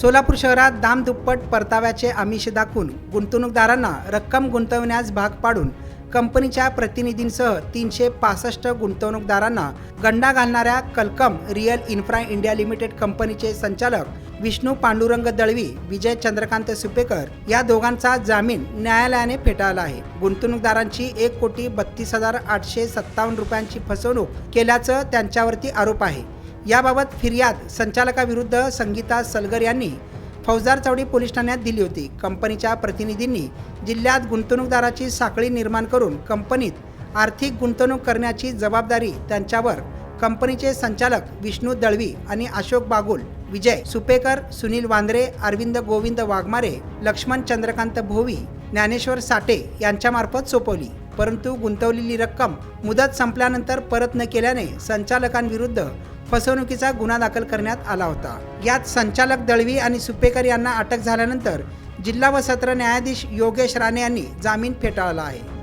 सोलापूर शहरात दामदुप्पट परताव्याचे आमिष दाखवून गुंतवणूकदारांना रक्कम गुंतवण्यास भाग पाडून कंपनीच्या प्रतिनिधींसह तीनशे पासष्ट गुंतवणूकदारांना गंडा घालणाऱ्या Kalkam real infra India limited कंपनीचे संचालक विष्णू पांडुरंग दळवी विजय चंद्रकांत सुपेकर या दोघांचा जामीन न्यायालयाने फेटाळला आहे. गुंतवणूकदारांची एक कोटी बत्तीस हजार आठशे सत्तावन्न रुपयांची फसवणूक केल्याचं त्यांच्यावरती आरोप आहे. याबाबत फिर्याद संचालकाविरुद्ध संगीता सलगर यांनी फौजदार चावडी पोलीस ठाण्यात दिली होती. कंपनीच्या प्रतिनिधींनी जिल्ह्यात गुंतवणूकदाराची साखळी निर्माण करून कंपनीत आर्थिक गुंतवणूक करण्याची जबाबदारी त्यांच्यावर कंपनीचे संचालक विष्णू दळवी आणि अशोक बागुल विजय सुपेकर सुनील वांद्रे अरविंद गोविंद वाघमारे लक्ष्मण चंद्रकांत भोवी ज्ञानेश्वर साठे यांच्यामार्फत सोपवली. परंतु गुंतवलेली रक्कम मुदत संपल्यानंतर परत न केल्याने संचालकांविरुद्ध फसवणुकीचा गुन्हा दाखल करण्यात आला होता. यात संचालक दळवी आणि सुपेकर यांना अटक झाल्यानंतर जिल्हा व सत्र न्यायाधीश योगेश राणे यांनी जामीन फेटाळला आहे.